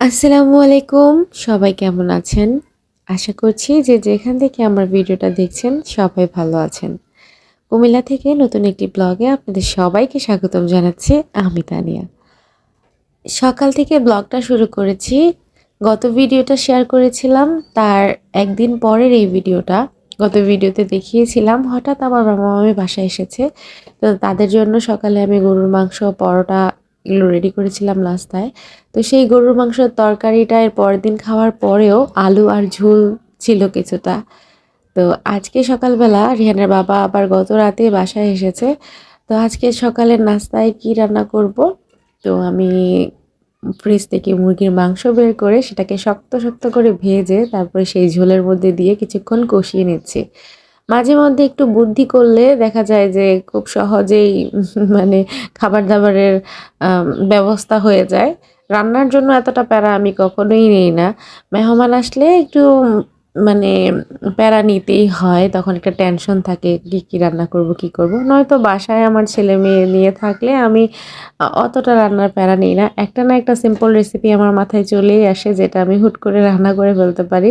আসসালামু আলাইকুম। সবাই কেমন আছেন? আশা করছি যে যেখান থেকে আমার ভিডিওটা দেখছেন, সবাই ভালো আছেন। কুমিল্লা থেকে নতুন একটি ব্লগে আপনাদের সবাইকে স্বাগতম জানাচ্ছি, আমি তানিয়া। সকাল থেকে ব্লগটা শুরু করেছি। গত ভিডিওটা শেয়ার করেছিলাম, তার একদিন পরের এই ভিডিওটা গত ভিডিওতে দেখিয়েছিলাম। হঠাৎ আমার মামা মামি বাসায় এসেছে, তো তাদের জন্য সকালে আমি গরুর মাংস, পরোটা এগুলো রেডি করেছিলাম নাস্তায়। তো সেই গরুর মাংসের তরকারিটা এর পরের দিন খাওয়ার পরেও আলু আর ঝোল ছিল কিছুটা। তো আজকে সকালবেলা রিহানের বাবা আবার গত রাতে বাসায় এসেছে। তো আজকে সকালের নাস্তায় কি রান্না করব? তো আমি ফ্রিজ থেকে মুরগির মাংস বের করে সেটাকে শক্ত শক্ত করে ভেজে তারপরে সেই ঝোলের মধ্যে দিয়ে কিছুক্ষণ কষিয়ে নিচ্ছি। মাঝে মধ্যে একটু বুদ্ধি করলে দেখা যায় যে খুব সহজেই মানে খাবার দাবারের ব্যবস্থা হয়ে যায়। রান্নার জন্য এতটা প্যারা আমি কখনোই নেই না। মেহমান আসলে একটু মানে প্যারা নিতেই হয়, তখন একটা টেনশন থাকে কি কি রান্না করব, কি করব। নয়তো বাসায় আমার ছেলে মেয়ে নিয়ে থাকলে আমি অতটা রান্নার প্যারা নিই না। একটা না একটা সিম্পল রেসিপি আমার মাথায় চলেই আসে, যেটা আমি হুট করে রান্না করে ফেলতে পারি।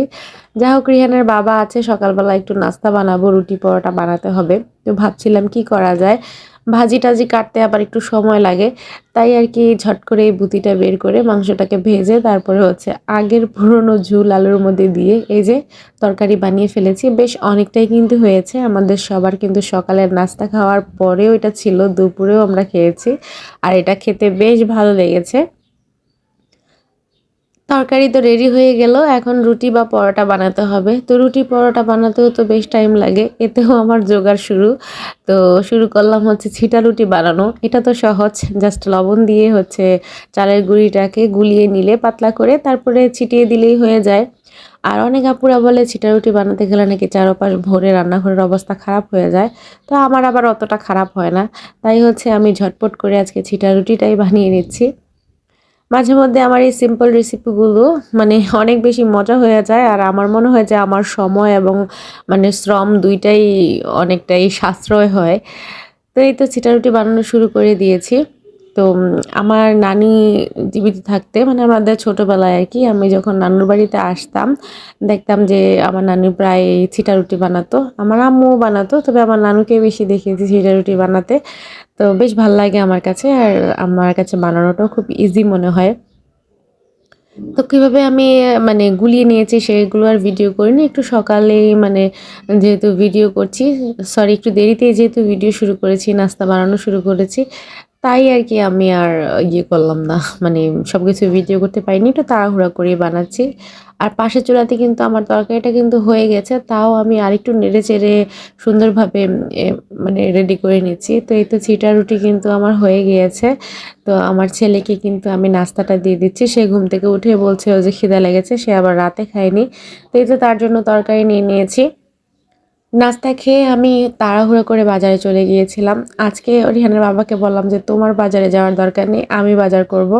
যা হোক, রিহানের বাবা আছে, সকালবেলা একটু নাস্তা বানাবো, রুটি পরোটা বানাতে হবে। তো ভাবছিলাম কি করা যায়? ভাজি টাজি কাটতে আবার একটু সময় লাগে। তাই আর কি ঝট করে এই বুতিটা বের করে মাংসটাকে ভেজে তারপরে হচ্ছে আগের পুরনো ঝুল আলুর মধ্যে দিয়ে এই যে তরকারি বানিয়ে ফেলেছি। বেশ অনেকটাই কিন্তু হয়েছে। আমাদের সবার কিন্তু সকালের নাস্তা খাওয়ার পরেও এটা ছিল, দুপুরেও আমরা খেয়েছি। আর এটা খেতে বেশ ভালো লেগেছে। তরকারি তো রেডি হয়ে গেল, এখন রুটি বা পরোটা বানাতে হবে। তো রুটি পরোটা বানাতেও তো বেশ টাইম লাগে, এতেও আমার জোগাড় শুরু। তো শুরু করলাম হচ্ছে ছিটা রুটি বানানো। এটা তো সহজ, জাস্ট লবণ দিয়ে হচ্ছে চালের গুঁড়িটাকে গুলিয়ে নিলে পাতলা করে তারপরে ছিটিয়ে দিলেই হয়ে যায়। আর অনেক আপুরা বলে, ছিটা রুটি বানাতে গেলে নাকি চারপাশ ভরে রান্নাঘরের অবস্থা খারাপ হয়ে যায়। তো আমার আবার অতটা খারাপ হয় না। তাই হচ্ছে আমি ঝটপট করে আজকে ছিটা রুটিটাই বানিয়ে নিচ্ছি। মাঝে মধ্যে আমার এই সিম্পল রেসিপিগুলো মানে অনেক বেশি মজা হয়ে যায়, আর আমার মনে হয় যে আমার সময় এবং মানে শ্রম দুইটাই অনেকটাই সাশ্রয় হয়। তো এই তো চিটারুটি বানানো শুরু করে দিয়েছি। তো আমার নানি জীবিত থাকতে মানে আমাদের ছোটোবেলায় আর কি, আমি যখন নানুর বাড়িতে আসতাম, দেখতাম যে আমার নানু প্রায় ছিটা রুটি বানাতো, আমার আম্মুও বানাতো, তবে আমার নানুকে বেশি দেখেছি ছিটা রুটি বানাতে। তো বেশ ভালো লাগে আমার কাছে, আর আমার কাছে বানানোটাও খুব ইজি মনে হয়। তো কীভাবে আমি মানে গুলিয়ে নিয়েছি সেগুলো আর ভিডিও করিনি। একটু সকালেই মানে যেহেতু ভিডিও করছি সরি একটু দেরিতে যেহেতু ভিডিও শুরু করেছি, নাস্তা বানানো শুরু করেছি, তাই আর কি আমি আর ইয়ে করলাম না। মানে সব কিছু ভিডিও করতে পারিনি, একটু তাড়াহুড়া করে বানাচ্ছি। আর পাশের চুলাতে কিন্তু আমার তরকারিটা কিন্তু হয়ে গেছে, তাও আমি আরেকটু নেড়ে চেড়ে সুন্দরভাবে মানে রেডি করে নিচ্ছি। তো এই তো চিটা রুটি কিন্তু আমার হয়ে গিয়েছে। তো আমার ছেলেকে কিন্তু আমি নাস্তাটা দিয়ে দিচ্ছি। সে ঘুম থেকে উঠে বলছে ও যে খিদা লেগেছে, সে আবার রাতে খায়নি। তো এই তো তার জন্য তরকারি নিয়ে নিয়েছি। নাস্তা খেয়ে আমি তাড়াহুড়ো করে বাজারে চলে গিয়েছিলাম। আজকে রিহানের বাবাকে বললাম যে, তোমার বাজারে যাওয়ার দরকার নেই, আমি বাজার করব।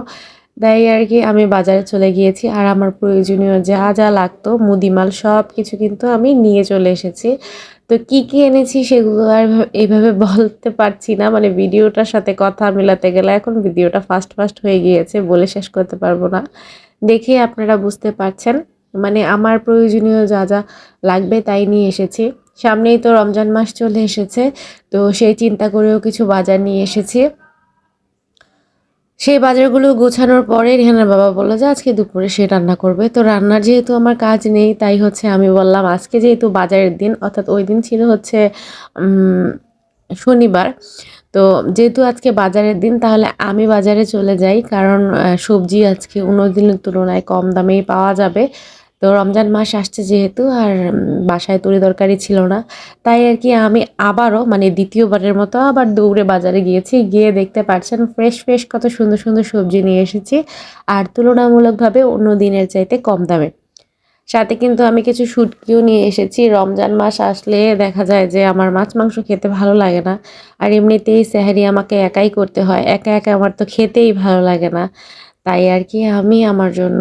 তাই আর কি আমি বাজারে চলে গিয়েছি আর আমার প্রয়োজনীয় যা যা লাগতো, মুদিমাল সব কিছু কিন্তু আমি নিয়ে চলে এসেছি। তো কি কি এনেছি সেগুলো আর এইভাবে বলতে পারছি না। মানে ভিডিওটার সাথে কথা মেলাতে গেলে এখন ভিডিওটা ফাস্ট ফাস্ট হয়ে গিয়েছে বলে শেষ করতে পারব না। দেখে আপনারা বুঝতে পারছেন। মানে আমার প্রয়োজনীয় যা যা লাগবে তাই নিয়ে এসেছি। সামনেই তো রমজান মাস চলে এসেছে, তো সেই চিন্তা করেও কিছু বাজার নিয়ে এসেছি। সেই বাজারগুলো গোছানোর পরে রেহানার বাবা বলল যে, আজকে দুপুরে সে রান্না করবে। তো রান্নার যেহেতু আমার কাজ নেই, তাই হচ্ছে আমি বললাম, আজকে যেহেতু বাজারের দিন, অর্থাৎ ওই দিন ছিল হচ্ছে শনিবার, তো যেহেতু আজকে বাজারের দিন, তাহলে আমি বাজারে চলে যাই। কারণ সবজি আজকে অন্য দিনের তুলনায় কম দামেই পাওয়া যাবে। তো রমজান মাস আসছে যেহেতু আর বাসায় তরি তরকারি ছিল না। তাই আর কি আমি আবারও মানে দ্বিতীয়বারের মতো আবার দৌড়ে বাজারে গিয়েছি। গিয়ে দেখতে পাচ্ছেন ফ্রেশ ফ্রেশ কত সুন্দর সুন্দর সবজি নিয়ে এসেছি। আর তুলনামূলকভাবে অন্য দিনের চাইতে কম দামে। সাথে কিন্তু আমি কিছু শুটকিও নিয়ে এসেছি। রমজান মাস আসলে দেখা যায় যে আমার মাছ মাংস খেতে ভালো লাগে না। আর এমনিতেই সেহারি আমাকে একাই করতে হয়। একা একা আমার তো খেতেই ভালো লাগে না। তাই আর কি আমি আমার জন্য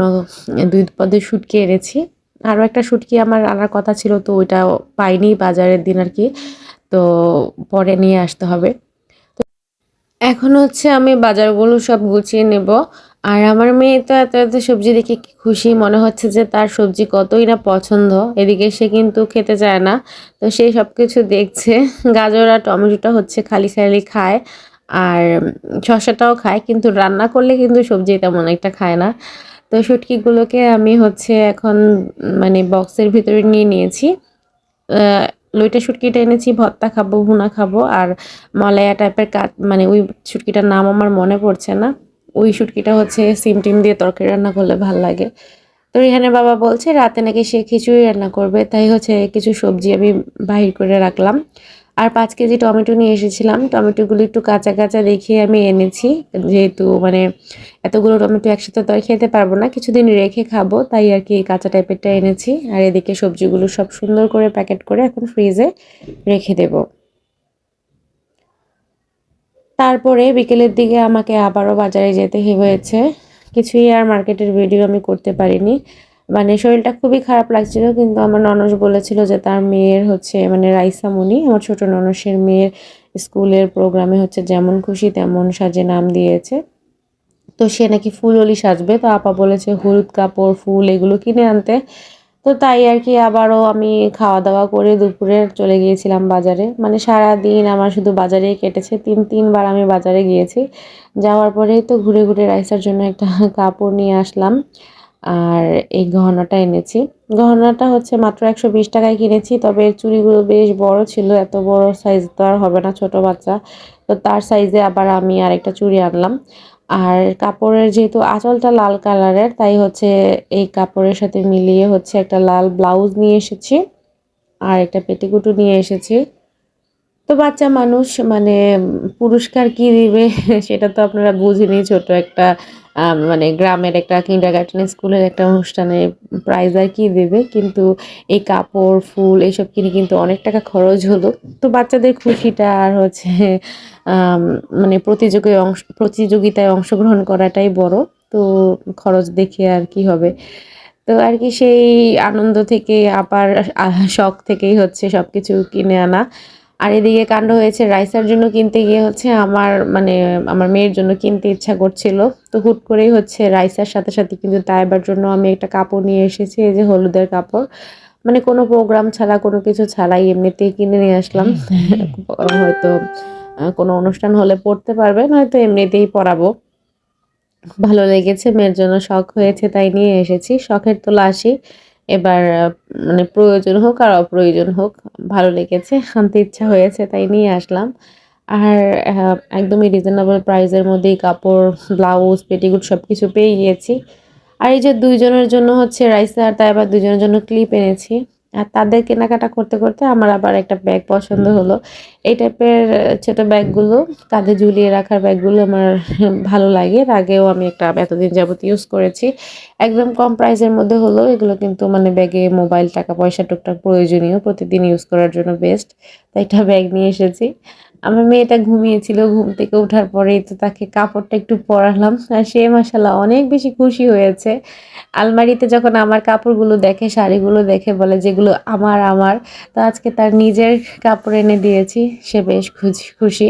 দুই পদে শুটকি এনেছি। আরও একটা শুটকি আমার আনার কথা ছিল, তো ওইটা পাইনি বাজারের দিন আর কি, তো পরে নিয়ে আসতে হবে। এখন হচ্ছে আমি বাজারগুলো সব গুছিয়ে নেব। আর আমার মেয়ে তো এত এত সবজি দেখে খুশি, মনে হচ্ছে যে তার সবজি কতই না পছন্দ। এদিকে সে কিন্তু খেতে চায় না, তো সে সব কিছু দেখছে। গাজর আর টমেটোটা হচ্ছে খালি খালি খায়। আর শসাটাও খায়, কিন্তু রান্না করলে কিন্তু সবজি তেমন একটা খায় না। তো শুটকিগুলোকে আমি হচ্ছে এখন মানে বক্সের ভিতরে নিয়ে নিয়েছি। লইটা শুটকিটা এনেছি, ভর্তা খাব, ভুনা খাব, আর মলায়া টাইপের কাজ মানে ওই শুটকিটার নাম আমার মনে পড়ছে না। ওই শুটকিটা হচ্ছে সিম টিম দিয়ে তরকারি রান্না করলে ভালো লাগে। তো রিহানের বাবা বলছে, রাতে নাকি সে খিচুড়ি রান্না করবে, তাই হচ্ছে কিছু সবজি আমি বাহির করে রাখলাম। আর পাঁচ কেজি টমেটো নিয়ে এসেছিলাম। টমেটোগুলো একটু কাঁচা কাঁচা দেখিয়ে আমি এনেছি। যেহেতু মানে এতগুলো টমেটো একসাথে তো খেতে পারব না, কিছুদিন রেখে খাব, তাই আর কি কাঁচা টাইপেরটা এনেছি। আর এদিকে সবজিগুলো সব সুন্দর করে প্যাকেট করে এখন ফ্রিজে রেখে দেব। তারপরে বিকেলের দিকে আমাকে আবারও বাজারে যেতে হয়েছে। কিছুই আর মার্কেটের ভিডিও আমি করতে পারিনি। মানে শরীরটা খুবই খারাপ লাগছিল, কিন্তু আমার ননস বলেছিল যে তার মেয়ের হচ্ছে মানে রাইসা মুনি, আমার ছোট ননসের মেয়ের স্কুলের প্রোগ্রামে হচ্ছে যেমন খুশি তেমন সাজে নাম দিয়েছে। তো সে নাকি ফুল ফুললি সাজবে, তো আপা বলেছে হলুদ কাপড়, ফুল এগুলো কিনে আনতে। তো তাই আর কি আবারও আমি খাওয়া দাওয়া করে দুপুরে চলে গিয়েছিলাম বাজারে। মানে সারা দিন আমার শুধু বাজারেই কেটেছে, তিন, তিনবার আমি বাজারে গিয়েছি। যাওয়ার পরেই তো ঘুরে ঘুরে রাইসার জন্য একটা কাপড় নিয়ে আসলাম। আর এই গহনাটা এনেছি। গহনাটা হচ্ছে মাত্র একশো বিশ টাকায় কিনেছি, তবে এর চুড়িগুলো বেশ বড় ছিল, এত বড় সাইজ তো আর হবে না ছোট বাচ্চা। তো তার সাইজে আবার আমি আরেকটা চুড়ি আনলাম। আর কাপড়ের যেহেতু আঁচলটা লাল কালারের, তাই হচ্ছে এই কাপড়ের সাথে মিলিয়ে হচ্ছে একটা লাল ব্লাউজ নিয়ে এসেছি আর একটা পেটিকুটু নিয়ে এসেছি। তো বাচ্চা মানুষ মানে পুরস্কার কি দিবে, সেটা তো আপনারা বুঝিনি ছোট একটা মানে গ্রামের একটা কিন্ডার গার্ডেন স্কুলের একটা অনুষ্ঠানে প্রাইজ আর কি দেবে। কিন্তু এই কাপড়, ফুল এসব কিনে কিন্তু অনেক টাকা খরচ হলো। তো বাচ্চাদের খুশিটা আর হচ্ছে মানে প্রতিযোগী অংশ, প্রতিযোগিতায় অংশগ্রহণ করাটাই বড়। তো খরচ দেখে আর কি হবে। তো আর কি সেই আনন্দ থেকে আবার শখ থেকেই হচ্ছে সব কিছু কিনে আনা। আর এদিকে কাণ্ড হয়েছে রাইসার জন্য কিনতে গিয়ে হচ্ছে আমার মানে আমার মেয়ের জন্য কিনতে ইচ্ছা করছিল। তো হুট করেই হচ্ছে রাইসার সাথে সাথে কিন্তু তাইবার জন্য আমি একটা কাপড় নিয়ে এসেছি এই যে হলুদের কাপড়। মানে কোনো প্রোগ্রাম ছাড়া কোনো কিছু ছাড়াই এমনিতেই কিনে নিয়ে আসলাম। হয়তো কোনো অনুষ্ঠান হলে পড়তে পারবে নয়তো এমনিতেই পরাবো ভালো লেগেছে মেয়ের জন্য শখ হয়েছে তাই নিয়ে এসেছি। শখের তোলা আসি। এবার মানে প্রয়োজন হোক আর অপ্রয়োজন হোক, ভালো লেগেছে, আনতে ইচ্ছা হয়েছে, তাই নিয়ে আসলাম। আর একদমই রিজনেবল প্রাইসের মধ্যেই কাপড় ব্লাউজ পেটিকুট সব কিছু পেয়ে গিয়েছি। আর এই যে দুইজনের জন্য হচ্ছে রাইসা আর তাই আবার দুজনের জন্য ক্লিপ এনেছি। আর তাদের কেনাকাটা করতে করতে আমার আবার একটা ব্যাগ পছন্দ হলো। এই টাইপের ছোটো ব্যাগগুলো কাঁধে ঝুলিয়ে রাখার ব্যাগগুলো আমার ভালো লাগে। এর আগেও আমি একটা এতদিন যাবত ইউজ করেছি। একদম কম প্রাইসের মধ্যে হলো। এগুলো কিন্তু মানে ব্যাগে মোবাইল টাকা পয়সা টুকটাক প্রয়োজনীয়। প্রতিদিন ইউজ করার জন্য বেস্ট তাই একটা ব্যাগ নিয়ে এসেছি। আমার মেয়েটা ঘুমিয়েছিল, ঘুম থেকে ওঠার পরেই তো তাকে কাপড়টা একটু পরালাম। আর সে মাসাল্লাহ অনেক বেশি খুশি হয়েছে। আলমারিতে যখন আমার কাপড়গুলো দেখে, শাড়িগুলো দেখে, বলে যেগুলো আমার আমার, তো আজকে তার নিজের কাপড় এনে দিয়েছি, সে বেশ খুশি খুশি।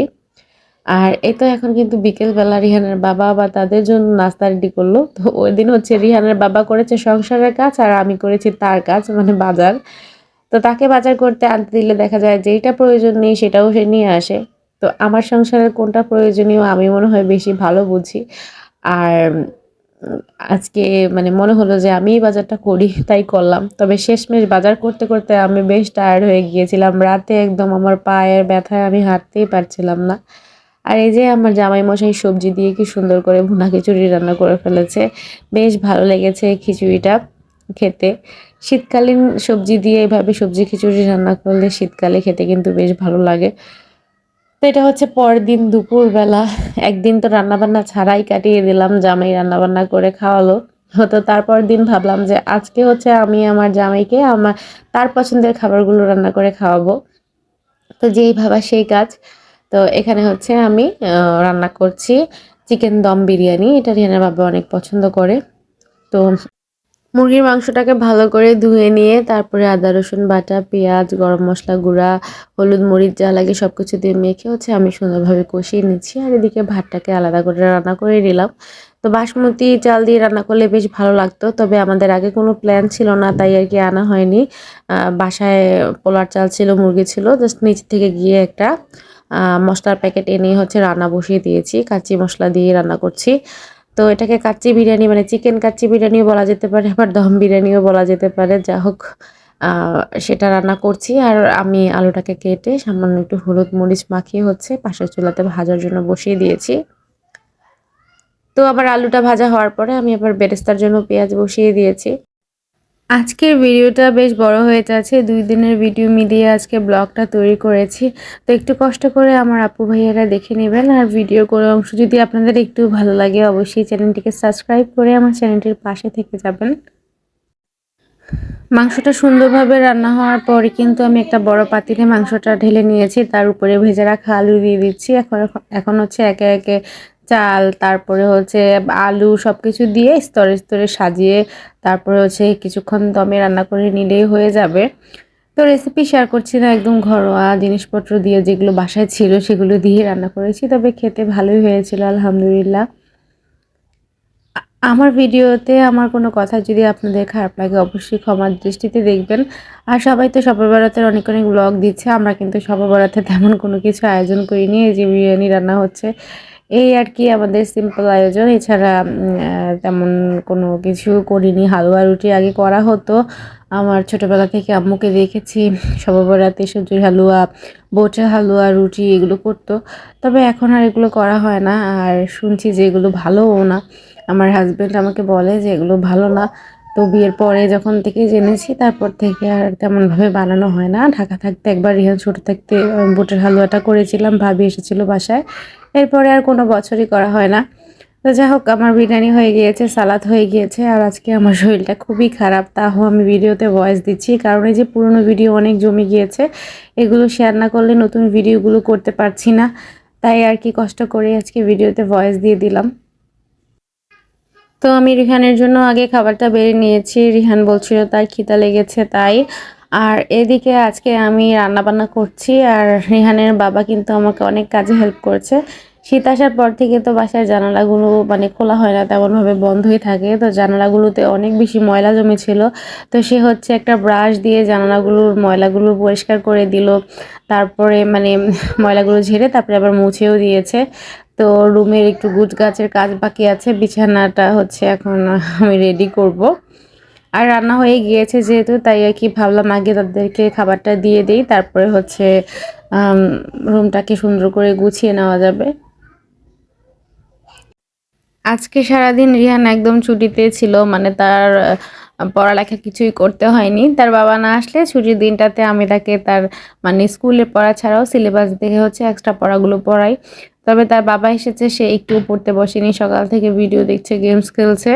আর এই তো এখন কিন্তু বিকেলবেলা রিহানের বাবা বা তাদের জন্য নাস্তা রেডি করল। তো ওই দিন হচ্ছে রিহানের বাবা করেছে সংসারের কাজ আর আমি করেছি তার কাজ মানে বাজার। তো তাকে বাজার করতে আনতে দিলে দেখা যায় যেইটা প্রয়োজন নেই, সেটাও সে নিয়ে আসে। তো আমার সংসারের কোনটা প্রয়োজনীয় আমি মনে হয় বেশি ভালো বুঝি। আর আজকে মানে মনে হলো যে আমি বাজারটা করি, তাই করলাম। তবে শেষমেশ বাজার করতে করতে আমি বেশ টায়ার্ড হয়ে গিয়েছিলাম। রাতে একদম আমার পায়ের ব্যথায় আমি হাঁটতেই পারছিলাম না। আর এই যে আমার জামাই মশাই সবজি দিয়ে কি সুন্দর করে ভুনা খিচুড়ি রান্না করে ফেলেছে, বেশ ভালো লেগেছে খিচুড়িটা খেতে। শীতকালীন সবজি দিয়ে এভাবে সবজি খিচুড়ি রান্না করলে শীতকালে খেতে কিন্তু বেশ ভালো লাগে। তো এটা হচ্ছে পরের দিন দুপুরবেলা। একদিন তো রান্নাবান্না ছাড়াই কাটিয়ে দিলাম, জামাই রান্নাবান্না করে খাওয়ালো। তো তারপর দিন ভাবলাম যে আজকে হচ্ছে আমি আমার জামাইকে আমার তার পছন্দের খাবারগুলো রান্না করে খাওয়াবো। তো যেই ভাবা সেই কাজ। তো এখানে হচ্ছে আমি রান্না করছি চিকেন দম বিরিয়ানি। এটা রিয়ানের বাবা অনেক পছন্দ করে। তো মুরগির মাংসটাকে ভালো করে ধুয়ে নিয়ে তারপরে আদা, রসুন, বাটা, পেঁয়াজ, গরম মশলা, গুঁড়া, হলুদ, মরিচ যা লাগে সব কিছু দিয়ে মেখে হচ্ছে আমি সুন্দরভাবে কষিয়ে নিচ্ছি আর এদিকে ভাতটাকে আলাদা করে রান্না করে নিলাম। তো বাসমতি চাল দিয়ে রান্না করলে বেশ ভালো লাগতো, তবে আমাদের আগে কোনো প্ল্যান ছিল না, তাই আর কি আনা হয়নি। বাসায় পোলার চাল ছিল, মুরগি ছিল জাস্ট নিচ থেকে গিয়ে একটা মশলার প্যাকেট এনে হচ্ছে রান্না বসিয়ে দিয়েছি, কাঁচি মশলা দিয়ে রান্না করছি। তো এটাকে কাচ্চি বিরিয়ানি মানে চিকেন কাচ্চি বিরিয়ানিও বলা যেতে পারে, আবার দম বিরিয়ানিও বলা যেতে পারে। যা হোক সেটা রান্না করছি আর আমি আলুটাকে কেটে সামান্য একটু হলুদ মরিচ মাখিয়ে হচ্ছে পাশের চুলাতে ভাজার জন্য বসিয়ে দিয়েছি। তো আবার আলুটা ভাজা হওয়ার পরে আমি আবার বেরেস্তার জন্য পেঁয়াজ বসিয়ে দিয়েছি। আজকের ভিডিওটা বেশ বড় হয়ে যাচ্ছে। দুই দিনের ভিডিও মিলিয়ে আজকে ব্লগটা তৈরি করেছি। তো একটু কষ্ট করে আমার আপু ভাইয়ারা দেখে নেবেন। আর ভিডিও কোনো অংশ যদি আপনাদের একটু ভালো লাগে, অবশ্যই চ্যানেলটিকে সাবস্ক্রাইব করে আমার চ্যানেলটির পাশে থেকে যাবেন। মাংসটা সুন্দরভাবে রান্না হওয়ার পরে কিন্তু আমি একটা বড় পাতিলে মাংসটা ঢেলে নিয়েছি। তার উপরে ভেজে রাখা আলু দিয়ে দিচ্ছি। এখন এখন হচ্ছে একে একে চাল, তারপরে হচ্ছে আলু সব কিছু দিয়ে স্তরে স্তরে সাজিয়ে তারপরে হচ্ছে কিছুক্ষণ দমে রান্না করে নিলেই হয়ে যাবে। তো রেসিপি শেয়ার করছি না, একদম ঘরোয়া জিনিসপত্র দিয়ে যেগুলো বাসায় ছিল সেগুলো দিয়ে রান্না করেছি, তবে খেতে ভালোই হয়েছিল, আলহামদুলিল্লাহ। আমার ভিডিওতে আমার কোনো কথা যদি আপনাদের খারাপ লাগে অবশ্যই ক্ষমার দৃষ্টিতে দেখবেন। আর সবাই তো সবার বেড়াতে অনেক অনেক ব্লগ দিচ্ছে, আমরা কিন্তু সবার বেড়াতে তেমন কোনো কিছু আয়োজন করিনি, এই যে বিরিয়ানি রান্না হচ্ছে। এই আর কি আমাদের সিম্পল আয়োজন। এছাড়া তেমন কোনো কিছু করিনি। হালুয়া রুটি আগে করা হতো। আমার ছোটোবেলা থেকে আম্মুকে দেখেছি। সবাবরাতে সবজির হালুয়া বোটের হালুয়া, রুটি এগুলো করতো। তবে এখন আর এগুলো করা হয় না। আর শুনছি যে এগুলো ভালোও না। আমার হাজব্যান্ড আমাকে বলে যে এগুলো ভালো না। তো বিয়ের পরে যখন থেকে জেনেছি, তারপর থেকে আর তেমনভাবে বানানো হয় না। ঢাকা থাকতে একবার রিহান ছোটো থাকতে বোটের হালুয়াটা করেছিলাম। ভাবি এসেছিল বাসায়। এরপরে আর কোনো বছরই করা হয় না। তো যাই হোক, আমার বিরিয়ানি হয়ে গিয়েছে, সালাদ হয়ে গিয়েছে, আর আজকে আমার শরীরটা খুবই খারাপ, তাও আমি ভিডিওতে ভয়েস দিচ্ছি। কারণ এই যে পুরনো ভিডিও অনেক জমে গিয়েছে, এগুলো শেয়ার না করলে নতুন ভিডিওগুলো করতে পারছি না। তাই আর কি কষ্ট করে আজকে ভিডিওতে ভয়েস দিয়ে দিলাম। তো আমি রিহানের জন্য আগে খাবারটা বেড়ে নিয়েছি। রিহান বলছিল, তার খিদা লেগেছে, তাই আর এদিকে আজকে আমি রান্না বান্না করছি আর রিহানের বাবা কিন্তু আমাকে অনেক কাজে হেল্প করছে। শীত আসার পর থেকে তো বাসার জানালাগুলো মানে খোলা হয় না, তেমনভাবে বন্ধই থাকে। তো জানালাগুলোতে অনেক বেশি ময়লা জমেছিল। তো সে হচ্ছে একটা ব্রাশ দিয়ে জানালাগুলোর ময়লাগুলো পরিষ্কার করে দিল। তারপরে মানে ময়লাগুলো ঝেড়ে তারপরে আবার মুছেও দিয়েছে। তো রুমের একটু গুছ গাছের কাজ বাকি আছে। বিছানাটা হচ্ছে এখন আমি রেডি করব। আর রান্না হয়ে গিয়েছে যেহেতু, তাই আর কি ভাবলাম আগে তাদেরকে খাবারটা দিয়ে দিই, তারপরে হচ্ছে রুমটাকে সুন্দর করে গুছিয়ে নেওয়া যাবে। আজকে সারাদিন রিহান একদম ছুটিতে ছিল মানে তার পড়ালেখা কিছুই করতে হয়নি। তার বাবা না আসলে ছুটির দিনটাতে আমি তাকে তার মানে স্কুলে পড়া ছাড়াও সিলেবাস দেখে হচ্ছে এক্সট্রা পড়াগুলো পড়াই। তবে তার বাবা এসেছে, সে একটু পড়তে বসেনি, সকাল থেকে ভিডিও দেখছে গেমস খেলছে।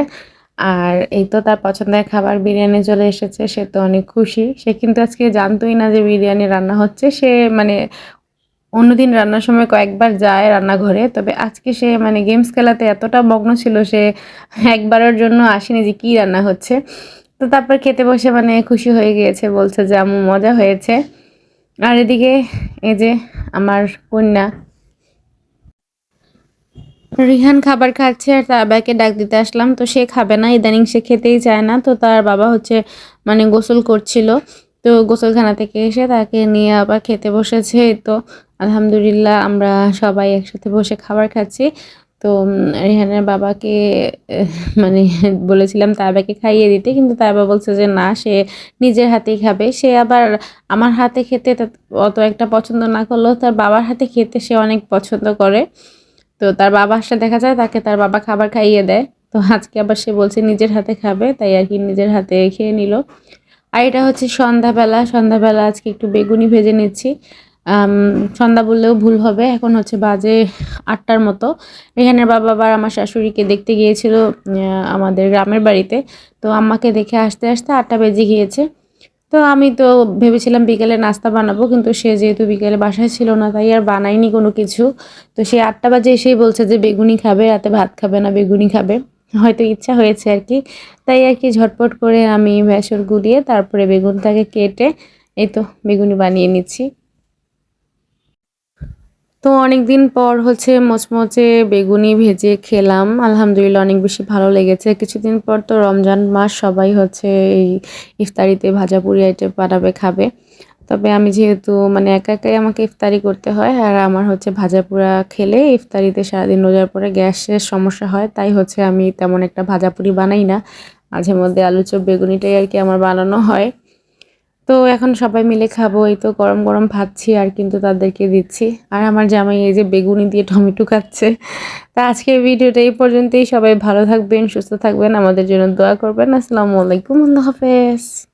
আর এই তো তার পছন্দের খাবার বিরিয়ানি চলে এসেছে, সে তো অনেক খুশি। সে কিন্তু আজকে জানতোই না যে বিরিয়ানি রান্না হচ্ছে। সে মানে অন্যদিন রান্নার সময় কয়েকবার যায় রান্নাঘরে, তবে আজকে সে মানে গেমস খেলাতে এতটা মগ্ন ছিল, সে একবারের জন্য আসেনি যে কী রান্না হচ্ছে। তো তারপর খেতে বসে মানে খুশি হয়ে গিয়েছে, বলছে যে আমু মজা হয়েছে। আর এদিকে এই যে আমার কন্যা রিহান খাবার খাচ্ছে আর তার বাবাকে ডাক দিতে আসলাম। তো সে খাবে না, ইদানিং সে খেতেই চায় না। তো তার বাবা হচ্ছে মানে গোসল করছিল। তো গোসলখানা থেকে এসে তাকে নিয়ে আবার খেতে বসেছে। তো আলহামদুলিল্লাহ আমরা সবাই একসাথে বসে খাবার খাচ্ছি। তো রেহানের বাবাকে মানে বলেছিলাম তার বাবাকে খাইয়ে দিতে। কিন্তু তার বাবা বলছে যে না, সে নিজের হাতেই খাবে। সে আবার আমার হাতে খেতে অত একটা পছন্দ না করলেও তার বাবার হাতে খেতে সে অনেক পছন্দ করে। তো তার বাবা আসলে দেখা যায় তাকে তার বাবা খাবার খাইয়ে দেয়। তো আজকে আবার সে বলছে নিজের হাতে খাবে, তাই আর কি নিজের হাতে খেয়ে নিল। আর এটা হচ্ছে সন্ধ্যাবেলা সন্ধ্যাবেলা আজকে একটু বেগুনি ভেজে নিচ্ছি। সন্ধ্যা বললেও ভুল হবে, এখন হচ্ছে বাজে আটটার মতো। রেহানের বাবা আবার আমার শাশুড়িকে দেখতে গিয়েছিল আমাদের গ্রামের বাড়িতে। তো আম্মাকে দেখে আসতে আসতে আটটা বেজে গিয়েছে। তো আমি তো ভেবেছিলাম বিকেলে নাস্তা বানাবো, কিন্তু সে যেহেতু বিকেলে বাসায় ছিল না, তাই আর বানাইনি কোনো কিছু। তো সে আটটা বাজে এসেই বলছে যে, বেগুনি খাবে, রাতে ভাত খাবে না, বেগুনি খাবে। হয়তো ইচ্ছা হয়েছে আর কি। তাই আর কি ঝটপট করে আমি ভেসর গুলিয়ে তারপরে বেগুনটাকে কেটে, এই তো বেগুনি বানিয়ে নিচ্ছি। তো অনেক দিন পর হচ্ছে মচমচে বেগুনি ভেজে খেলাম। আলহামদুলিল্লাহ অনেক বেশি ভালো লেগেছে। কিছুদিন পর তো রমজান মাস, সবাই হচ্ছে এই ইফতারিতে ভাজা পুরি আইটেম বানাবে, খাবে। তবে আমি যেহেতু মানে একা একাই আমাকে ইফতারি করতে হয় আর আমার হচ্ছে ভাজা পুরা খেলে ইফতারিতে সারাদিন রোজার পরে গ্যাসের সমস্যা হয়, তাই হচ্ছে আমি তেমন একটা ভাজা পুরি বানাই না। মাঝে মধ্যে আলু চপ, বেগুনিটাই আর কি আমার বানানো হয়। তো এখন সবাই মিলে খাব, এই তো গরম গরম ভাবছি আর কিন্তু তাদেরকে দিচ্ছি। আর আমার জামাই এই যে বেগুনি দিয়ে টমেটো খাচ্ছে তা আজকের ভিডিওটা এই পর্যন্তই। সবাই ভালো থাকবেন, সুস্থ থাকবেন। আমাদের জন্য দোয়া করবেন। আসসালামু আলাইকুম। আল্লাহ হাফেজ।